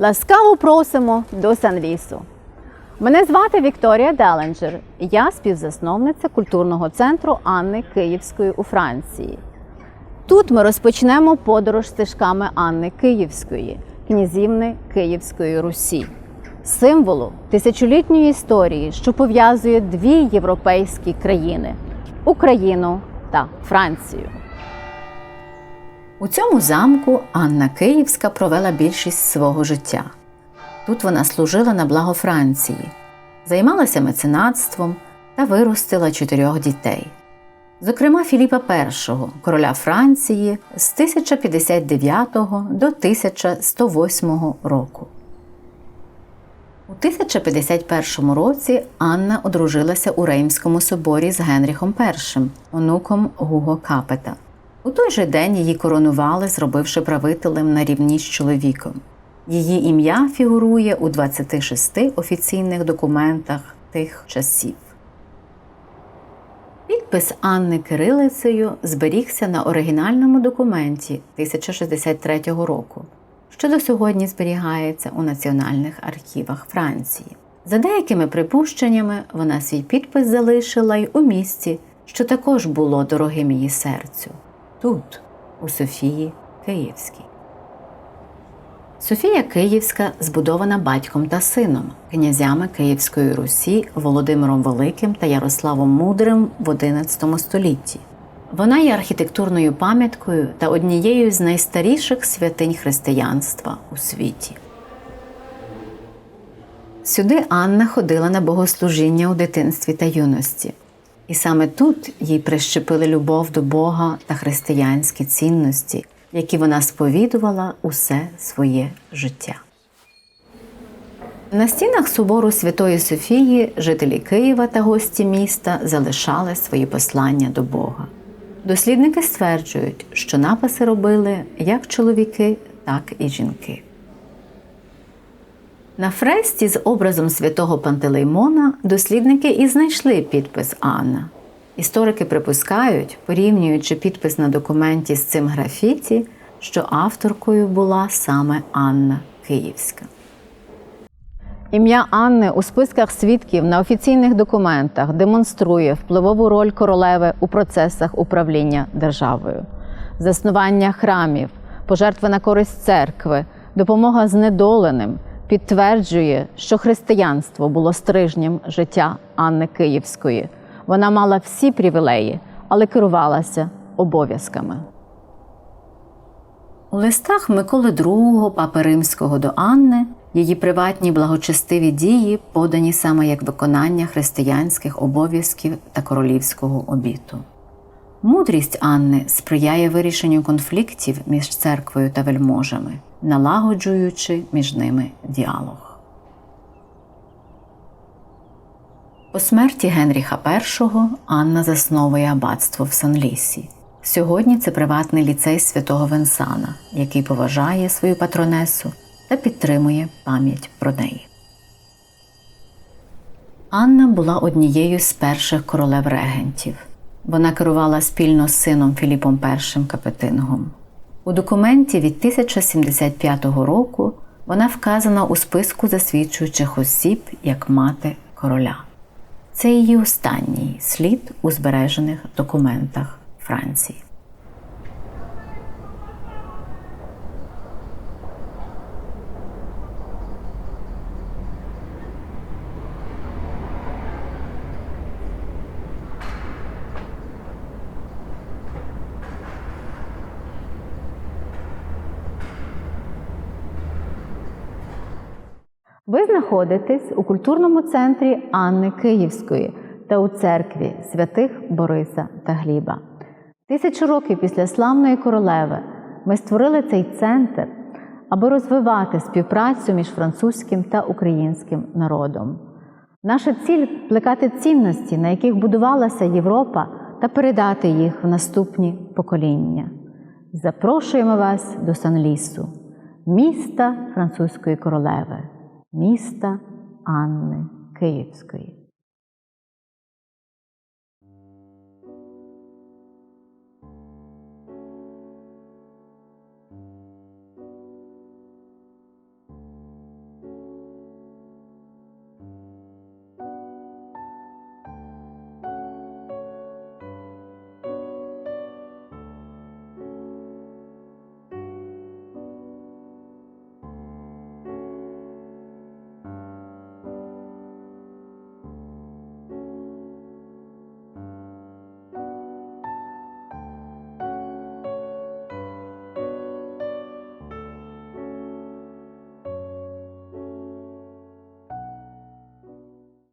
Ласкаво просимо до Санвісу. Мене звати Вікторія Деленджер. Я співзасновниця культурного центру Анни Київської у Франції. Тут ми розпочнемо подорож стежками Анни Київської, князівни Київської Русі, символу тисячолітньої історії, що пов'язує дві європейські країни Україну та Францію. У цьому замку Анна Київська провела більшість свого життя. Тут вона служила на благо Франції, займалася меценатством та виростила чотирьох дітей. Зокрема, Філіпа І, короля Франції з 1059 до 1108 року. У 1051 році Анна одружилася у Реймському соборі з Генріхом І, онуком Гуго Капета. У той же день її коронували, зробивши правителем на рівні з чоловіком. Її ім'я фігурує у 26 офіційних документах тих часів. Підпис Анни Кирилицею зберігся на оригінальному документі 1063 року, що до сьогодні зберігається у національних архівах Франції. За деякими припущеннями, вона свій підпис залишила й у місці, що також було дорогим її серцю тут, у Софії Київській. Софія Київська збудована батьком та сином, князями Київської Русі Володимиром Великим та Ярославом Мудрим в XI столітті. Вона є архітектурною пам'яткою та однією з найстаріших святинь християнства у світі. Сюди Анна ходила на богослужіння у дитинстві та юності. І саме тут їй прищепили любов до Бога та християнські цінності, які вона сповідувала усе своє життя. На стінах собору Святої Софії жителі Києва та гості міста залишали свої послання до Бога. Дослідники стверджують, що написи робили як чоловіки, так і жінки. На фресті з образом святого Пантелеймона дослідники і знайшли підпис Анна. Історики припускають, порівнюючи підпис на документі з цим графіті, що авторкою була саме Анна Київська. Ім'я Анни у списках свідків на офіційних документах демонструє впливову роль королеви у процесах управління державою, заснування храмів, пожертви на користь церкви, допомога знедоленим підтверджує, що християнство було стрижнем життя Анни Київської. Вона мала всі привілеї, але керувалася обов'язками. У листах Миколи II, папи Римського до Анни, її приватні благочестиві дії подані саме як виконання християнських обов'язків та королівського обіту. Мудрість Анни сприяє вирішенню конфліктів між церквою та вельможами, налагоджуючи між ними діалог. По смерті Генріха І Анна засновує аббатство в Санлісі. Сьогодні це приватний ліцей святого Венсана, який поважає свою патронесу та підтримує пам'ять про неї. Анна була однією з перших королев регентів. Вона керувала спільно з сином Філіпом І Капетингом. У документі від 1075 року вона вказана у списку засвідчуючих осіб як мати короля. Це її останній слід у збережених документах Франції. Ви знаходитесь у культурному центрі Анни Київської та у церкві святих Бориса та Гліба. Тисячу років після славної королеви ми створили цей центр, аби розвивати співпрацю між французьким та українським народом. Наша ціль плекати цінності, на яких будувалася Європа, та передати їх в наступні покоління. Запрошуємо вас до Санлісу, міста французької королеви, міста Анни Київської.